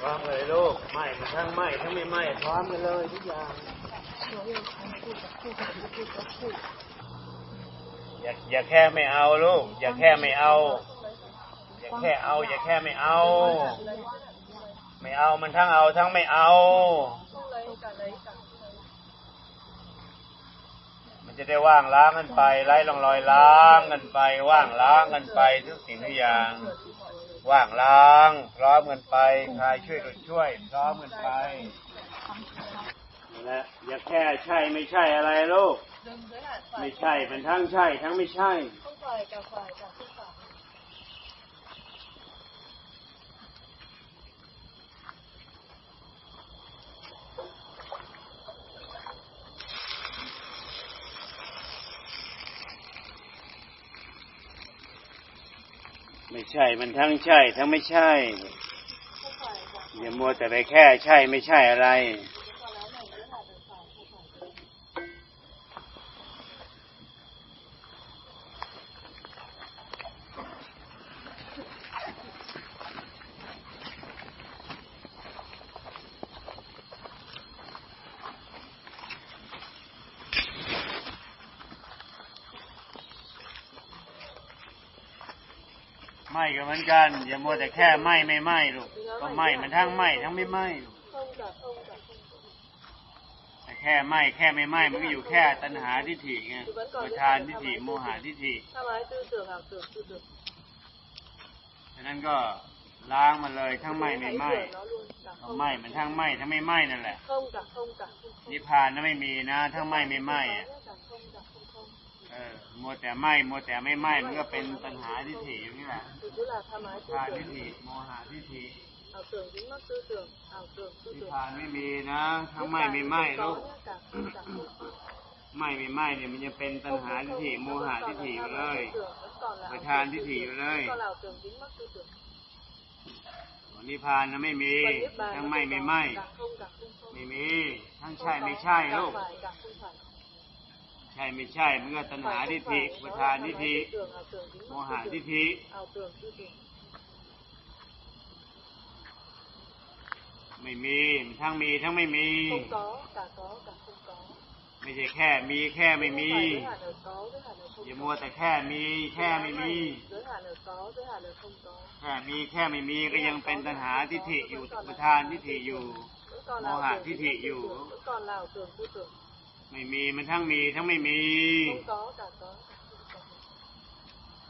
พร้อมเลยลูกไหม้มันทั้งไหม้ทั้งไม่ไหม้พร้อมกันเลยทุกอย่างอย่าอย่าแค่ไม่เอาลูก อย่าแค่ไม่เอา อย่าแค่เอา อย่าแค่ไม่เอา ไม่เอามันทั้งเอาทั้งไม่เอา มันจะได้ว่างล้างกันไปไร้ร่องรอยล้างกันไป ว่างล้างกันไปทุกสิ่งทุกอย่าง ว่างล้างพร้อมกันไปใครช่วยก็ช่วยพร้อมกันไปนะอย่าแค่ใช่ไม่ใช่อะไรลูก ไม่ใช่มันทั้งใช่ ทั้งไม่ใช่ ไม่ใช่ มันทั้งใช่ ทั้งไม่ใช่อย่ามัวแต่ไปแค่ใช่ไม่ใช่อะไร ไหม้ก็เหมือนกัน อย่ามัวแต่แค่ไหม้ไม่ไหม้ลูกก็ไหม้มันทั้งไหม้ทั้งไม่ไหม้ลูกแต่แค่ไหม้แค่ไม่ไหม้มันก็อยู่แค่ตัณหาทิฏฐิไงประธานทิฏฐิโมหะทิฏฐิถ้าไม้ tư tưởng ảo tưởng tư tưởng ฉะนั้นก็ล้างมันเลยทั้งไหม้ไม่ hãy ไหม้ rửa nó luôn cả ก็ không ไหม้มันทั้งไหม้ทั้งไม่ไหม้นั่นแหละ không cả không cả không không นิพพานนั้นไม่มีนะ ทั้งไหม้ไม่ไหม้อะ มัวแต่ไหม้มัวแต่ไม่ไหม้มันก็เป็นตัณหาทิฏฐิอย่างนี้แหละ thì cứ là tha mái tư ทานทิฏ tưởng ฐิโมหะทิฏฐิ ảo tưởng dính mắc tư tưởng ảo tưởng tư นิพ tưởng พานไม่มีนะทั้ง Niết ไหม้ bàn ไม่ không ไหม้ có ลูก nhá, cả không cả không ไหม้ไม่ไหม้เนี่ยมันจะเป็นตัณหาทิฏฐิโมหะทิฏฐิอยู่เลย tưởng vẫn còn là ประ ảo ธาน tưởng ทิฏ tư ฐิ tưởng อยู่เลย vẫn còn là ảo tưởng dính mắc tư tưởng นิพพานนะไม่มี còn niết bàn ทั้ง nó ไหม้ không ไม่ có, ไหม้ cả không cả không không ไม่มี ทั้ง Không ใช่ có, ไม่ใช่ cả ลูก ช่ไม่ใช่มันก็ตัณหา phải ทิฏ không ฐิ phải ประ nó ธาน là ทิฏ tha ฐิ mái tư tưởng ảo tưởng dính โม mắc หะ tư ทิฏ tưởng ฐิ ảo tưởng tư tưởng ไม่มีทั้งมีทั้งไม่มี không có cả có cả không có ไม่ใช่แค่มีแค่ไม่ không มี phải giới hạn ở có giới hạn ở không อย่า có มัวแต่แค่มีแค่ไม่มี giới hạn ở có giới hạn ở không có แค่มีแค่ไม่มีก็ยังเป็นตัณหาทิฏฐิอยู่ประธานทิฏฐิอยู่ vẫn còn Mô là hạ ảo tưởng thi dính ไม่มีมันทั้งมีทั้งไม่มี không có cả có cả không có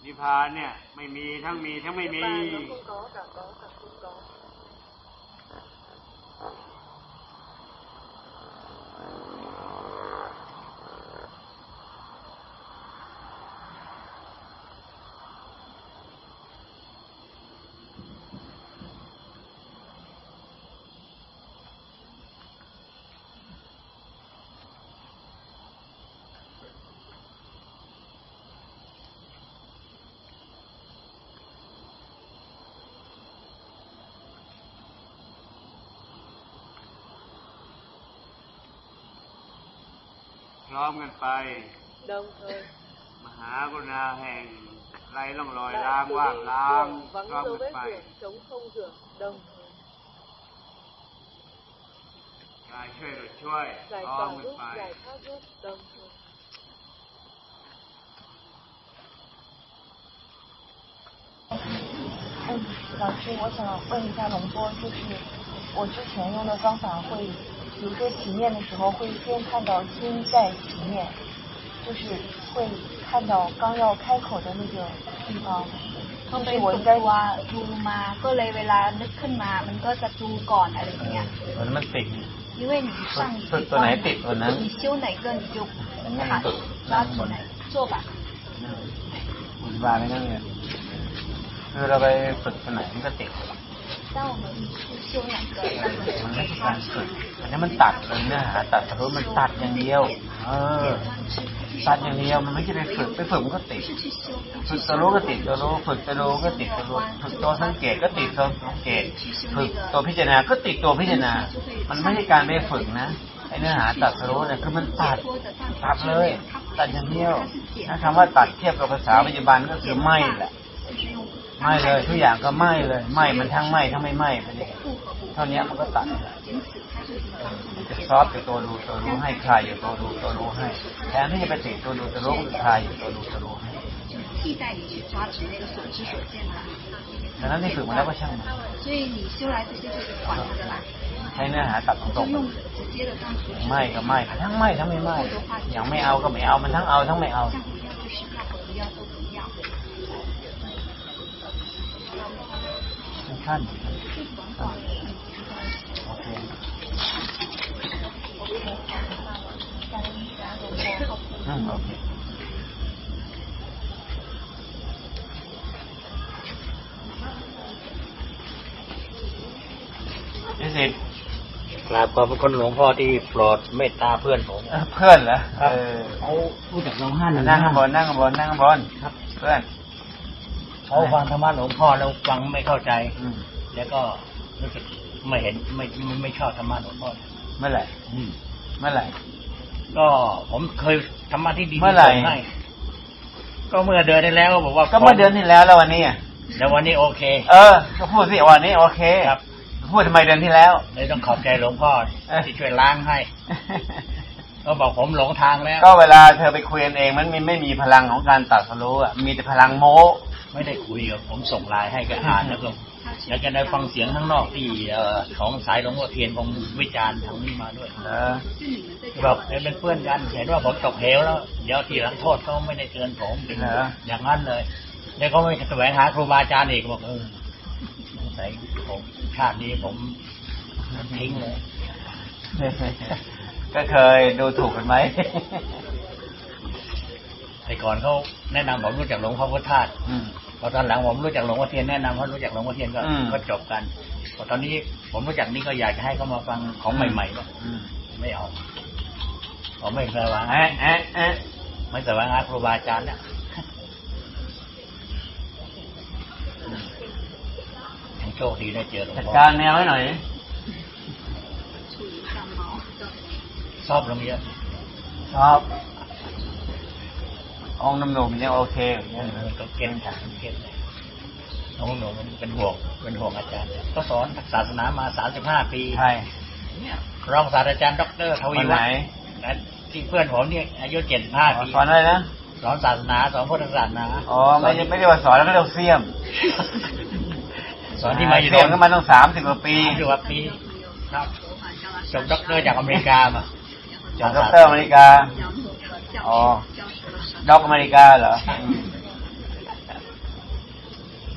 นิพพานเนี่ย ไม่มีทั้งมีทั้งไม่ Niết มี พร้อมกันไป đồng thời มหากรุณาแห่งไรล่องรอยล้าง đại từ ว่าง bi ล้าง rửa พร้อม vắng dấu กัน vết ไป rửa chống không rửa đồng thời กายช่วยหรือช่วย giải พร้อม tỏa กัน giúp ไป giải thoát giúp đồng thời 嗯，老师，我想问一下龙波，就是我之前用的方法会， 比如说起念的时候会先看到心在起念，就是会看到刚要开口的那个地方， เขา 就 ไป 是 ฝึ 我 ก 应该 ตัวดูมา ก็เลยเวลานึกขึ้นมา มันก็จะดูก่อนอะไรอย่างเงี้ย มันมันติด 因为你上 ฝึกตัวไหนติดตัวนั้น 你修哪个你就卡抓住哪做吧 อธิบายไม่นั่นเนี่ยคือเราไปฝึกตัวไหนมันก็ติด 当我们去修哪个那 มัน 个 ไม่ 给 ใช่การ 它 ฝึกอันนี้มันตัดเลยเนื้อหาตัดแต่รู้มันตัดอย่างเดียว เออ ตัดอย่างเดียวมันไม่ใช่ไปฝึกไปฝึกมันก็ติด 是去修 ฝึกตัวรู้ก็ติดตัวรู้ฝึกตัวรู้ก็ติดตัวรู้ฝึกตัวสังเกตก็ติดตัวสังเกต ฝึกตัวพิจารณาก็ติดตัวพิจารณา มันไม่ใช่การไปฝึกนะไอ้เนื้อหาตัดสรู้เนี่ยคือมันตัด 说的大 ตัดเลย ตัดอย่างเดียวถ้าคำว่าตัดเทียบกับภาษาปัจจุบันก็คือไหม้แหละ ไม่เลยทุกอย่างก็ไม่เลยไม่มันทั้งไม่ทั้งไม่ไม่เท่านี้มันก็ตัดจะซอฟต์จะตัวดูตัวรู้ให้ใครอยู่ตัวดูตัวรู้ให้แทนที่จะไปติดตัวดูตัวรู้ใครอยู่ตัวดูตัวรู้ให้ดังนั้นที่ฝึกมาแล้วก็ช่างมันใช้เนื้อหาตัดตรงๆไม่ก็ไม่ทั้งไม่ทั้งไม่ไม่อย่างไม่เอาก็ไม่เอามันทั้งเอาทั้งไม่เอา ท่านโอเคนิสิตกราบขอบพระคุณหลวงพ่อที่โปรดเมตตาเพื่อนผม เพื่อนเหรอเออเขาพูดจากเราห้านั่งบนนั่งบนนั่งบนครับ เพื่อน เขาฟังธรรมะหลวงพ่อแล้วฟังไม่เข้าใจอืมแล้วก็รู้สึกไม่เห็นไม่ไม่ไม่ชอบธรรมะหลวงพ่อเมื่อไหร่อืมเมื่อไหร่ก็ผมเคยธรรมะที่ดีเมื่อไหร่ส่งให้ก็เมื่อเดือนที่แล้วก็บอกว่า ก็เมื่อเดือนที่แล้วแล้ววันนี้อะแล้ววันนี้โอเค เออก็พูดสิวันนี้โอเคครับพูดทำไมเดือนที่แล้วเลยต้องขอบใจหลวงพ่อเอ้ยที่ช่วยล้างให้ก็บอกผมหลงทางแล้ว ก็เวลาเธอไปคุยกันเองมันมีไม่มีพลังของการตัดสรู้อะมีแต่พลังโม้ ไม่ได้คุยกับผมส่งไลน์ให้แกอ่านแล้วก็แล้วก็ได้ฟังเสียงข้างนอกที่เอ่อของสายหลวงพ่อเทียนของวิจารณ์ทางนี้มาด้วยเออแบบเป็นเพื่อนกันเห็นว่าผมตกเหวแล้ว เดี๋ยวทีหลังโทษเขาไม่ได้เตือนผมเป็นเหรออย่างนั้นเลย แล้วก็ไม่แสวงหาครูบาอาจารย์อีกบอกเออสงสัยผมชาตินี้ผมทิ้งเลยก็เคยดูถูกกันไหม แต่ก่อนเขาแนะนำผมรู้จักหลวงพ่อพุทธทาสอืมพอตอนหลังผมรู้จักหลวงพ่อเทียนแนะนำเขารู้จักหลวงพ่อเทียนก็อืมก็จบกันพอตอนนี้ผมรู้จักนี่ก็อยากจะให้เขามาฟังของใหม่ๆก็อืมไม่เอาผมไม่เคยว่าแอะแอะแอะไม่แสวงหาครูบาอาจารย์เนี่ยยังโชคดีได้เจอหลวงจัดพ่อการแมวให้หน่อยชอบลงเยอะชอบ องค์หนุ่มๆยังโอเคอยู่เอเนี่ยอก็เก่งค่ะเก่งเลยน้องหนูมันเป็นห่วงเป็นห่วงอาจารย์ ก็สอนศาสนามาสามสิบห้าปีใช่รองศาสตราจารย์ดอกเตอรทควีนไหนวัฒน์และที่เพื่อนผมเนี่ยอายุเจ็ดห้าปีสอนอะไรนะสอนศาสนาสอนพุทธศาสนาอ๋อไม่ใช่ไม่ได้ว่าสอนแล้วก็เรียกว่าเสียม สอนที่มาอยู่เสียมก็มาตั้งสามสิบกว่าปีที่ว่าปีครับจบด็อกเตอร์จากอเมริกามาจด็อกเตอร์อเมริกาอ๋อ ด็อกอเมริกาเหรอ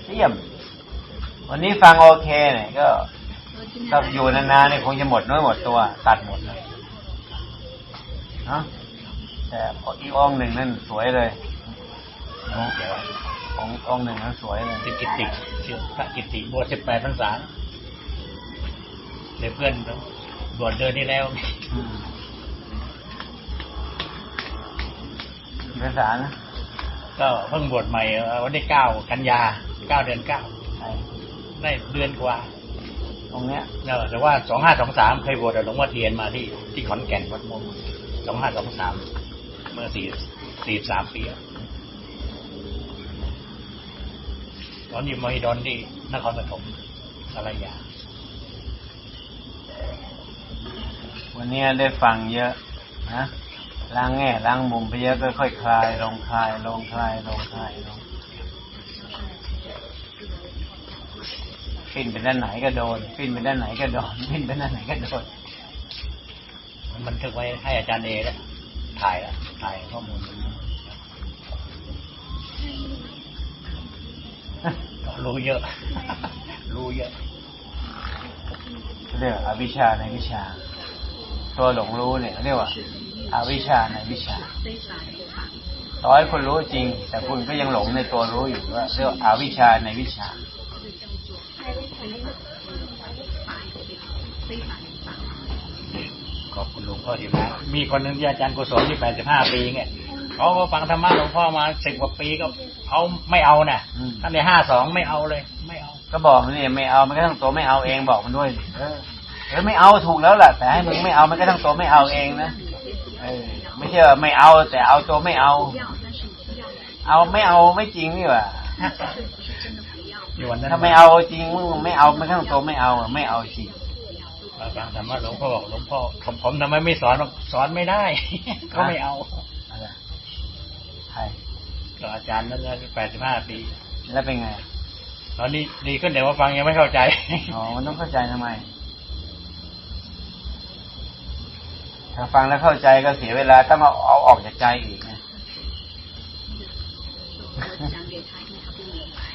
เยี่ยม วันนี้ฟังโอเคเนี่ยก็ถ้าอยู่นานๆเนี่ยคงจะหมดน้อยหมดตัว ตัดหมดเลยเนาะแต่อีกองหนึ่งนั่นสวยเลยเดี๋ยวองค์องหนึ่งนั่นสวยเลยเป็นกิติชื่อพระกิตติบวชสิบแปดพรรษาเดี๋ยวเพื่อนบวชเดือนที่แล้ว ภาษานะก็เพิ่งบวชใหม่เอ่อวันที่เก้ากันยาเก้าเดือนเก้าไอ้ได้เดือนกว่า ตรงเนี้ยเออแต่ว่าสองห้าสองสามเคยบวชกับหลวงพ่อเทียนมาที่ที่ขอนแก่นวัดมงสองห้าสองสามเมื่อสี่สี่สามปีอะตอนอยู่มหิดลที่นครปฐมสารยา วันนี้ได้ฟังเยอะนะ ล้างแง่ล้างมุมไปเยอะก็ค่อยคลายลงคลายลงคลายลงคลายลงปิ้นไปด้านไหนก็โดนปิ้นไปด้านไหนก็โดนปิ้นไปด้านไหนก็โดนมันบันทึกไว้ให้อาจารย์เอแล้วถ่ายแล้วถ่ายข้อมูลรู้เยอะ รู้เยอะเรียกว่าอวิชชาในวิชา ตัวหลงรู้เนี่ยเรียกว่า อาวิชชาในวิชาต่อให้คุณรู้จริง แต่คุณก็ยังหลงในตัวรู้อยู่ว่าเรียกว่าอาวิชชาในวิชาขอบคุณหลวงพ่อที่มามีคนหนึ่งที่อาจารย์กุศลที่แปดสิบห้าปีเนี่ยเขาก็ฟังธรรมะหลวงพ่อมาสิบกว่าปีก็เขาไม่เอาน่ะอืมตั้งแต่ห้าสองไม่เอาเลย ไม่เอา ก็บอกมันนี่ไม่เอามันก็ทั้งตัวไม่เอาเองบอกมันด้วยเออเออไม่เอาถูกแล้วแหละแต่ให้มึงไม่เอามันก็ทั้งตัวไม่เอาเองนะเออ ไม่ใช่ว่าไม่เอา แต่เอาตัวไม่เอา เอาไม่เอาไม่จริงนี่หว่าอยู่วันนั้นถ้าไม่เอาจริงมึงไม่เอามันก็ทั้งตัวไม่เอาอะไม่เอาจริงมาฟังธรรมะหลวงพ่อบอกหลวงพ่อผมผมทำไมไม่สอนบอกสอนไม่ได้ก็ไม่เอาอะไรใครก็อาจารย์นั่นแปดสิบห้าปี แล้วเป็นไงตอนนี้ดีขึ้นเดี๋ยวมาฟังยังไม่เข้าใจอ๋อมันต้องเข้าใจทำไม ถ้าฟังแล้วเข้าใจก็เสียเวลาต้องเอาเอาออกจากใจอีกไง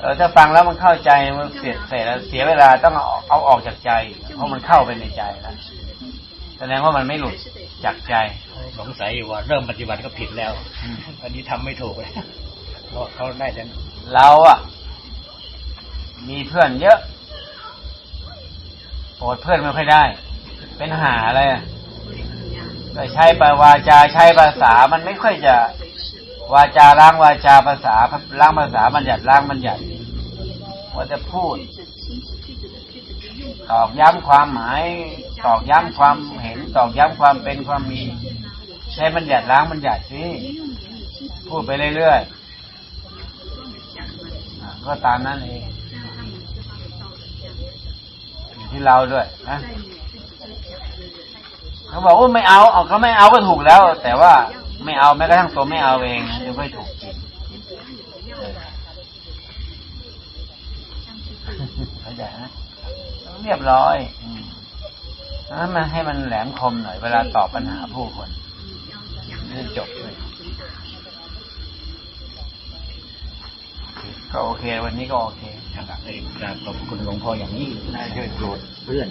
เออถ้าฟังแล้วมันเข้าใจมันเสียเสียแล้วเสียเวลาต้องเอาเอาออกจากใจอีกเพราะมันเข้าไปในใจแล้วแสดงว่ามันไม่หลุดจากใจ สงสัยอยู่ว่าเริ่มปฏิบัติก็ผิดแล้วอืมอันนี้ทำไม่ถูกเลยเพราะเขาได้แต่เราอะ มีเพื่อนเยอะโปรดเพื่อนไม่ค่อยได้ เป็นหาอะไรอะ ก็ใช้ปวาจาใช้ภาษามันไม่ค่อยจะวาจาล้างวาจาภาษาล้างภาษาบัญญัติล้างบัญญัติว่าจะพูดตอกย้ำความหมายตอกย้ำความเห็นตอกย้ำความเป็นความมี ใช้บัญญัติล้างบัญญัติสิพูดไปเรื่อยๆก็ตามนั้นเองที่เราด้วยนะ เขาบอกว่าไม่เอาเอาเขาไม่เอาก็ถูกแล้ว แต่ว่าไม่เอาแม้กระทั่งตัวไม่เอาเองนะจะไม่ถูกจริงเข้าใจนะเรียบร้อยอืมนั้นมันให้มันแหลมคมหน่อยเวลาตอบปัญหาผู้คนนี่จบเลยก็โอเค วันนี้ก็โอเคครับเลยกาบขอบคุณหลวงพ่ออย่างยิ่งได้ช่วยโปรดเพื่อน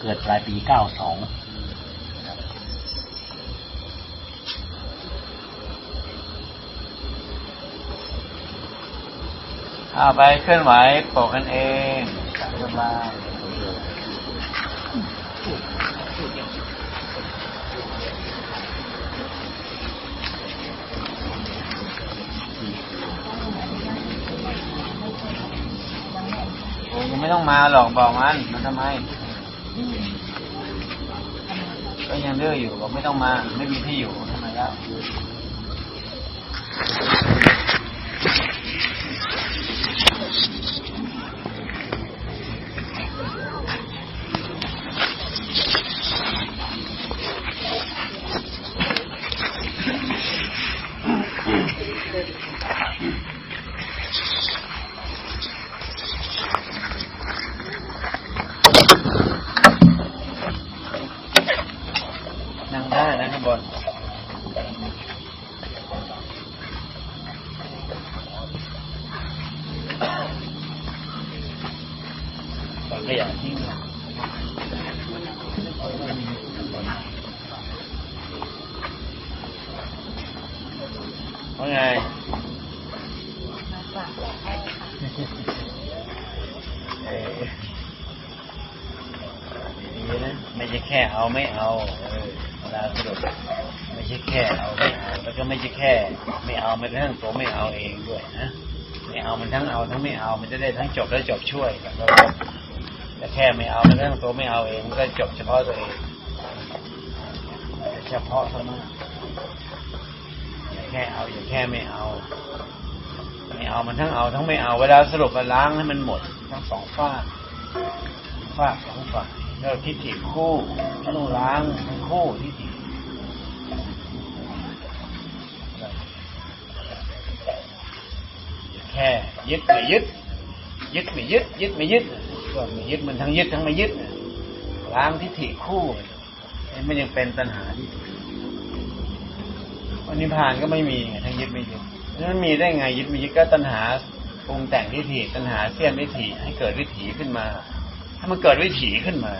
เกิดปลายปีเก้าสองเอาไปเคลื่อนไหวปกกันเองสบายยังไม่ต้องมาหรอกบอกมัน มันทำไม ก็ยังดื้ออยู่บอกไม่ต้องมา ไม่มีที่อยู่ทำไมแล้ว เออดีนะไม่ใช่แค่เอาไม่เอาเวลาสรุปไม่ใช่แค่เอาไม่เอาแล้วก็ไม่ใช่แค่ ไม่เอาไม่ทั้งตัวไม่เอาเองด้วยนะไม่เอามันทั้งเอาทั้งไม่เอา มันจะได้ทั้งจบและจบช่วยกันแล้วก็แต่แค่ไม่เอามันทั้งตัวไม่เอาเองมันก็จบเฉพาะตัวเองเฉพาะเท่านั้นอย่าแค่เอาอย่าแค่ไม่เอา ไม่เอามันทั้งเอาทั้งไม่เอาเวลาสรุปมาล้างให้มันหมด ทั้งสองฝ้ากฝ้ากสองฝ่าแล้วทิฏฐิคู่ต้องล้างทั้งคู่ทิฏฐิแค่ยึดไม่ยึด ยึดไม่ยึด ยึดไม่ยึดก็ไม่ยึดมันทั้งยึดทั้งไม่ยึดล้างทิฏฐิคู่มันยังเป็นตัณหาที่วันนิพพานก็ไม่มีทั้งยึดไม่ยึด แล้นมีได้ไงยึดม่ยึดก็ตัณหาปรุงแต่งวิถีตัณหาเสี้ยนวิถีให้เกิดวิถีขึ้นมาให้มันเกิดวิถีขึ้นมา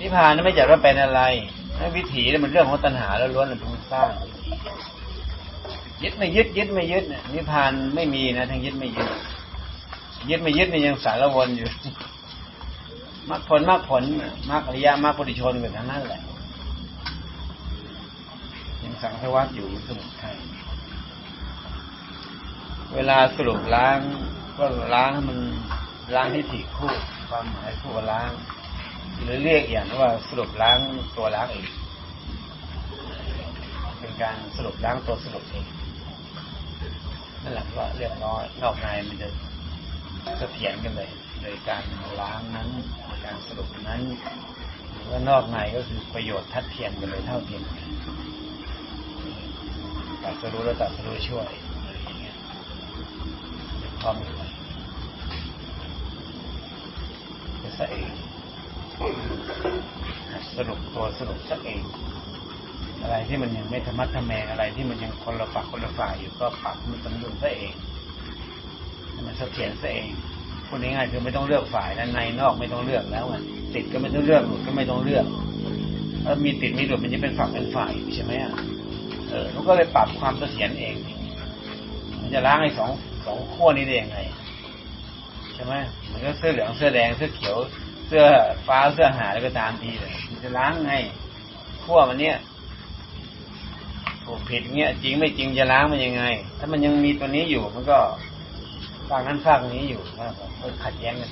นิพพานนั้นไม่จัดว่าเป็นอะไรวิถีนี่ยมันเรื่องของตัณหาแล้วล้วนเป็นผู้สร้าง ยึดไม่ยึดยึดไม่ยึดนิพพานไม่มีนะทั้งยึดไม่ยึดยึดไม่ยึดเนี่ยยังสารวนอยู่มรรคผลมรรคผลมรรคอริยมรรคปุถุชนกันทั้งนั้นแหละยังสังสารวัตอยู่สมุทัย เวลาสรุปล้างก็ล้างมันล้างที่ถี่คู่ความหมายคู่ล้าง หรือเรียกอย่างว่าสรุปล้างตัวล้างเองเป็นการสรุปล้างตัวสรุปเองนั่นแหละก็เรียบร้อยนอกในมันจะเสถียรกันเลยโดยการล้างนั้นโดยการสรุปนั้นหรือว่านอกในก็คือประโยชน์ทัดเทียมกันเลยเท่าเทียมกันตัดสรู้แล้วตัดสรู้ช่วย พร้อมกันจะสเองสรุปตัวสรุปสักเอง อะไรที่มันยังไม่ธรรมะทแมงอะไรที่มันยังคนละฝักคนละฝ่ายอยู่ก็ปรับมันสมดุลซะเองมันเสถียรซะเองพูดง่ายๆคือไม่ต้องเลือกฝ่ายด้นในนอกไม่ต้องเลือกแล้วอะติดก็ไม่ต้องเลือกหลุดก็ไม่ต้องเลือกถ้ามีติดมีหลุดมันจะเป็นฝักเป็นฝ่ายใช่ไหมอะเออมันก็เลยปรับความเสถียรเอง มันจะล้างไอ้สอง สองขั้วนี้ได้ยังไงใช่ไหมมันก็เสื้อเหลืองเสื้อแดงเสื้อเขียว เสื้อฟ้าเสื้อหาแล้วก็ตามทีเลยมันจะล้างไงขั้วมันเนี้ยถูกผิดเงี้ยจริงไม่จริงจะล้างมันยังไง ถ้ามันยังมีตัวนี้อยู่มันก็ฝากนั้นฝากนี้อยู่นะครับขัดแย้งกัน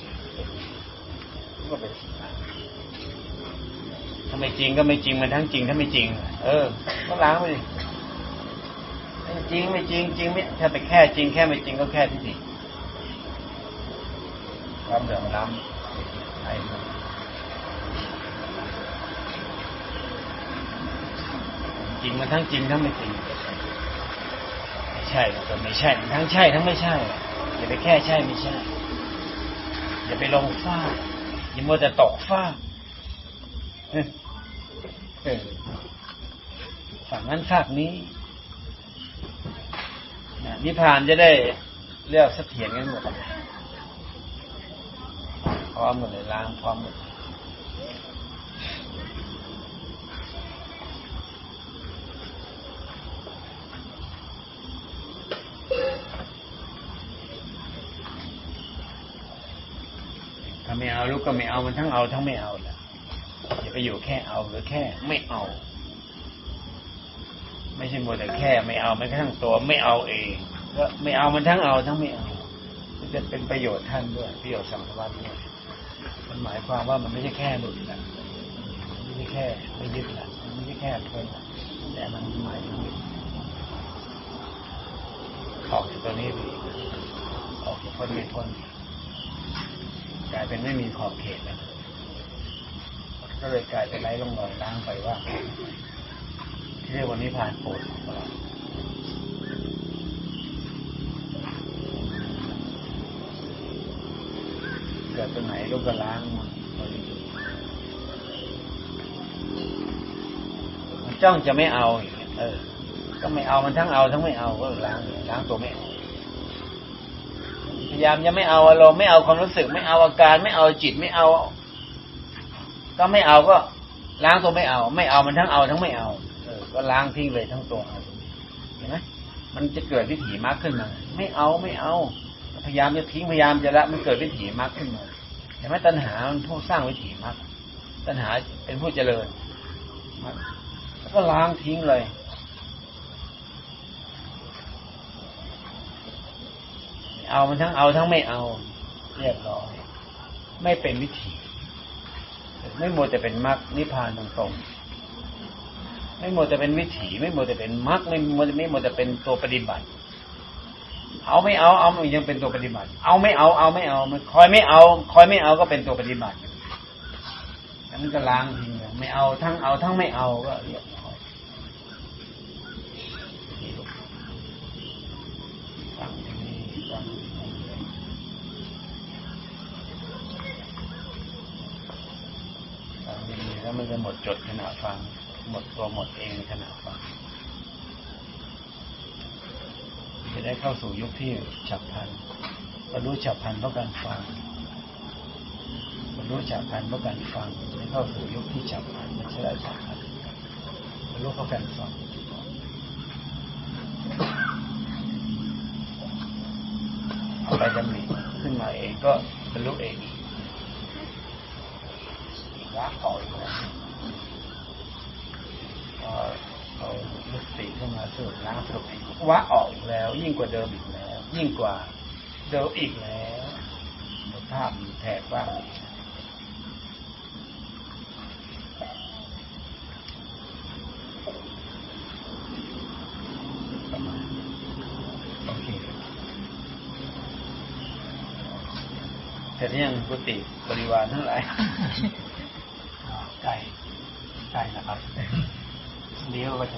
มันก็เป็นถ้าไม่จริงก็ไม่จริงมันทั้งจริงถ้าไม่จริง เออ ก็ล้างไป จริงไม่จริงจริงไม่ถ้าไปแค่จริงแค่ไม่จริงก็แค่ที่สิความเหลื่อมล้ำไอ้จริงมันทั้งจริงทั้งไม่จริงไม่ใช่ก็ไม่ใช่ทั้งใช่ทั้งไม่ใช่อย่าไปแค่ใช่ไม่ใช่อย่าไปลงฟ้าอย่ามัวแต่ตกฟ้าเออเออฝั่งนั้นฝากนี้ นิพพานจะได้เลือกเสถียรกันหมดพร้อมหมดเลยล้างพร้อมหมดถ้าไม่เอาลูกก็ไม่เอามันทั้งเอาทั้งไม่เอาแหละอย่าไปอยู่แค่เอาหรือแค่ไม่เอา ไม่ใช่มัวแต่แค่ไม่เอาไม่กระทั่งตัวไม่เอาเองก็ไม่เอามันทั้งเอาทั้งไม่เอามันจะเป็นประโยชน์ท่านด้วยประโยชน์สังสารด้วยมันหมายความว่ามันไม่ใช่แค่หลุดนะไม่ใช่แค่ไม่ยึดนะมันไม่ใช่แค่เพิ่มนะแต่มันหมายถึงออกจากตัวนี้ไปอีกออกจากพ้นไม่พ้นกลายเป็นไม่มีขอบเขตแล้วก็เลยกลายเป็นไร้ร่องรอยล้างไปว่า ที่เรียกว่านิพพานโปรดเกิดตรงไหนลูกก็ล้างมันจ้องจะไม่เอาเออ ก็ไม่เอามันทั้งเอาทั้งไม่เอาก็ล้างล้างตัวไม่เอาพยายามจะไม่เอาอารมณ์ไม่เอาความรู้สึก ไม่เอาอาการ ไม่เอาจิตไม่เอา ก็ไม่เอาก็ล้างตัวไม่เอา ไม่เอามันทั้งเอาทั้งไม่เอา ก็ล้างทิ้งเลยทั้งตัวเห็นไหมมันจะเกิดวิถีมากขึ้นมาไม่เอาไม่เอา พยายามจะทิ้งพยายามจะละมันเกิดวิถีมากขึ้นมาเห็นไหมตัณหามันผู้สร้างวิถีมากตัณหาเป็นผู้เจริญมากแล้วก็ล้างทิ้งเลยเอามันทั้งเอาทั้งไม่เอาเรียบร้อย ไม่เป็นวิถี ไม่โมวแต่เป็นมรรคนิพพานตรงๆ ไม่โมวแต่เป็นวิถีไม่โมวแต่เป็นมรรคไม่โมวไม่โมวแต่เป็นตัวปฏิบัติ เอาไม่เอาเอามันยังเป็นตัวปฏิบัติ เอาไม่เอาเอาไม่เอามันคอยไม่เอาคอยไม่เอาก็เป็นตัวปฏิบัตินั้นก็ล้างทิ้งไม่เอาทั้งเอาทั้งไม่เอาก็เรียบร้อยฟังทีนี่ฟังทีนี่ฟังที่นี่แล้วมันจะหมดจดขณะฟัง หมดตัวหมดเองขณะฟังจะได้เข้าสู่ยุคที่ฉับพลันบรรลุฉับพลันเพราะการฟังบรรลุฉับพลันเพราะการฟังจะได้เข้าสู่ยุคที่ฉับพลันไม่ใช่ได้ฉับพลันบรรลุเพราะการฟังเอาอะไรดำริขึ้นมาเองก็บรรลุเองละต่ออีกแล้ว เอาลุกติเข้ามาสรุปล้างสรุว่าออกแล้ว ยิ่งกว่าเดิมอีกแล้ว ยิ่งกว่าเดิมอีกแล้วภาพแถกว่าแต่เรื่องกุฏิบริวารทั้งหลายไกลไก่นะครับ เลี้ยวก็จะ